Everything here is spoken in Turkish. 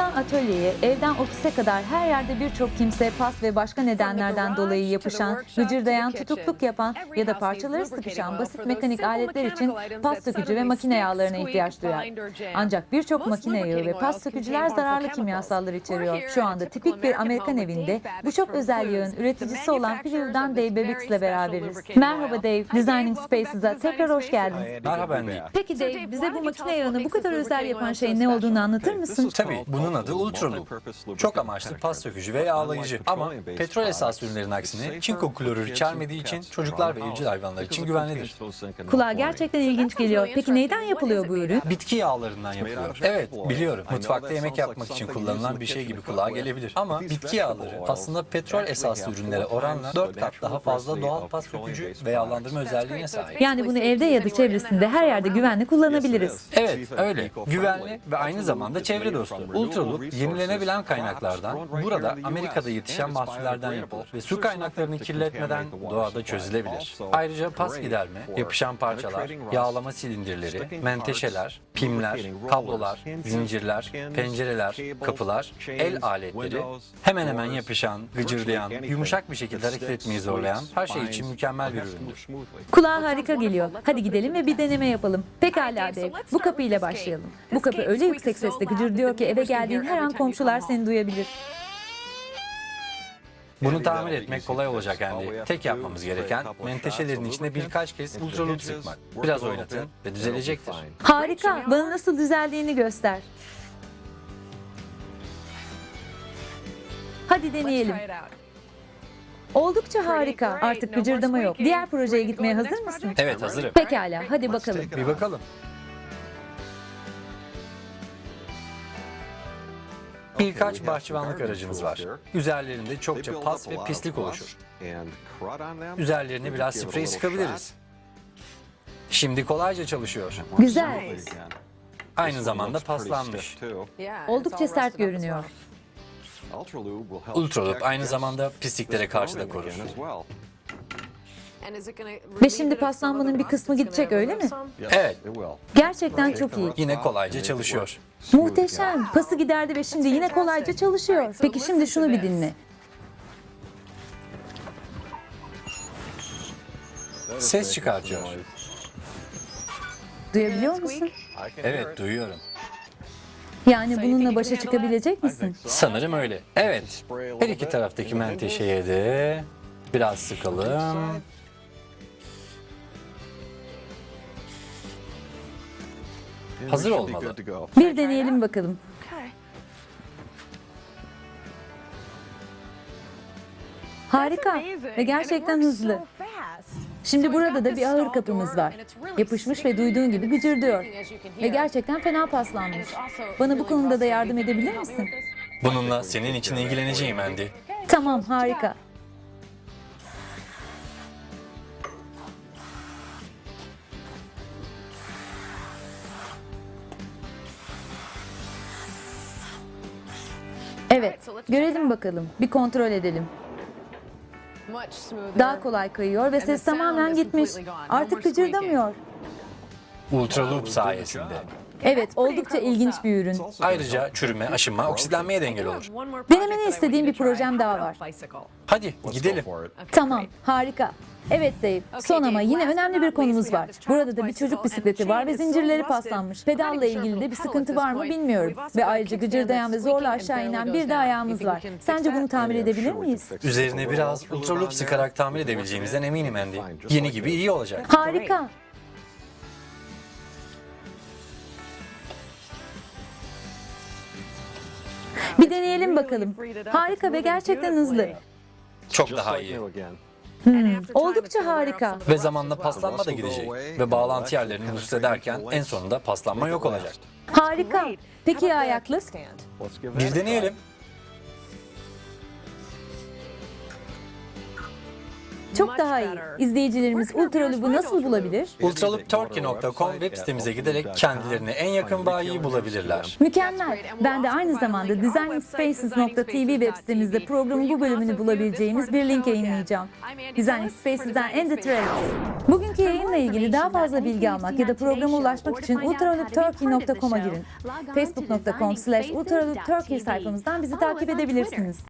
Mutfaktan atölyeye, evden ofise kadar her yerde birçok kimse pas ve başka nedenlerden dolayı yapışan, gıcırdayan, tutukluk yapan ya da parçaları sıkışan basit mekanik aletler için pas sökücü ve makine yağlarına ihtiyaç duyar. Ancak birçok makine yağı ve pas sökücüler zararlı kimyasallar içeriyor. Şu anda tipik bir Amerikan evinde bu çok özel yağın üreticisi olan Pillow'dan Dave Bebix'le beraberiz. Merhaba Dave, Designing Spaces'a tekrar hoş geldin. Merhaba Andy. Peki Dave, bize bu makine yağını bu kadar özel yapan şeyin ne olduğunu anlatır mısın? Tabii bunun adı Ultraloop. Çok amaçlı pas sökücü ve yağlayıcı. Ama petrol esas ürünlerin aksine çinko klorür içermediği için çocuklar ve evcil hayvanlar için güvenlidir. Kulağa gerçekten ilginç geliyor. Peki neyden yapılıyor bu ürün? Bitki yağlarından yapılıyor. Evet biliyorum. Mutfakta yemek yapmak için kullanılan bir şey gibi kulağa gelebilir. Ama bitki yağları aslında petrol esaslı ürünlere oranla 4 kat daha fazla doğal pas sökücü ve yağlandırma özelliğine sahip. Yani bunu evde ya da çevresinde her yerde güvenli kullanabiliriz. Evet öyle. Güvenli ve aynı zamanda çevre dostu. Ultraloop yenilenebilen kaynaklardan burada Amerika'da yetişen mahsullerden yapılır ve su kaynaklarını kirletmeden doğada çözülebilir. Ayrıca pas giderme, yapışan parçalar, yağlama silindirleri, menteşeler, pimler, kablolar, zincirler, pencereler, kapılar, el aletleri hemen hemen yapışan, gıcırdayan, yumuşak bir şekilde hareket etmeyi zorlayan her şey için mükemmel bir üründür. Kulağa harika geliyor. Hadi gidelim ve bir deneme yapalım. Pekala Dave, bu kapıyla başlayalım. Bu kapı öyle yüksek sesle gıcırdıyor ki eve geldiğin her an komşular seni duyabilir. Bunu tamir etmek kolay olacak Andy. Tek yapmamız gereken menteşelerin içine birkaç kez ultraloop sıkmak. Biraz oynatın ve düzelecektir. Harika, bana nasıl düzeldiğini göster. Hadi deneyelim. Oldukça harika. Artık gıcırdama yok. Diğer projeye gitmeye hazır mısın? Evet hazırım. Pekala, hadi bakalım. Bir bakalım. Birkaç bahçıvanlık aracımız var. Üzerlerinde çokça pas ve pislik oluşur. Üzerlerine biraz sprey sıkabiliriz. Şimdi kolayca çalışıyor. Güzel. Aynı zamanda paslanmış. Oldukça sert görünüyor. Ultraloop aynı zamanda pisliklere karşı da korur. Ve şimdi paslanmanın bir kısmı gidecek öyle mi? Evet, Gerçekten çok iyi. yine kolayca çalışıyor. Muhteşem. Pası giderdi ve şimdi yine kolayca çalışıyor. Peki şimdi şunu bir dinle. Ses çıkartıyor. Duyabiliyor musun? Evet, duyuyorum. Yani bununla başa çıkabilecek misin? Sanırım öyle. Evet. Her iki taraftaki menteşeye de biraz sıkalım. Hazır olmalı. Bir deneyelim bakalım. Harika ve gerçekten hızlı. Şimdi burada da bir ağır kapımız var. Yapışmış ve duyduğun gibi gıcırdıyor. Ve gerçekten fena paslanmış. Bana bu konuda da yardım edebilir misin? Bununla senin için ilgileneceğim Andy. Tamam, harika. Evet, görelim bakalım. Bir kontrol edelim. Daha kolay kayıyor ve ses tamamen gitmiş. Artık gıcırdamıyor. Ultraloop sayesinde. Evet, oldukça ilginç bir ürün. Ayrıca çürüme, aşınma, oksitlenmeye de engel olur. Denemeni istediğim bir projem daha var. Hadi gidelim. Tamam, harika. Evet Dave, son ama yine önemli bir konumuz var. Burada da bir çocuk bisikleti var ve zincirleri paslanmış. Pedalla ilgili de bir sıkıntı var mı bilmiyorum. Ve ayrıca gıcırdayan ve zorla aşağı inen bir de ayağımız var. Sence bunu tamir edebilir miyiz? Üzerine biraz ultraloop sıkarak tamir edebileceğimizden eminim Andy. Yeni gibi iyi olacak. Harika. Bir deneyelim bakalım. Harika ve gerçekten hızlı. Çok daha iyi. Oldukça harika. Ve zamanla paslanma da gidecek. Ve bağlantı yerlerini nüfus ederken en sonunda paslanma yok olacak. Harika. Peki ya ayaklık? Bir deneyelim. Çok daha iyi. İzleyicilerimiz Ultraloop'u nasıl bulabilir? Ultraloopturkey.com web sitemize giderek kendilerine en yakın bayiyi bulabilirler. Mükemmel. Ben de aynı zamanda designingspaces.tv web sitemizde programın bu bölümünü bulabileceğimiz bir link yayınlayacağım. Designing Spaces'den End the Trails. Bugünkü yayınla ilgili daha fazla bilgi almak ya da programa ulaşmak için ultraloopturkey.com'a girin. Facebook.com slash ultraloopturkey sayfamızdan bizi takip edebilirsiniz.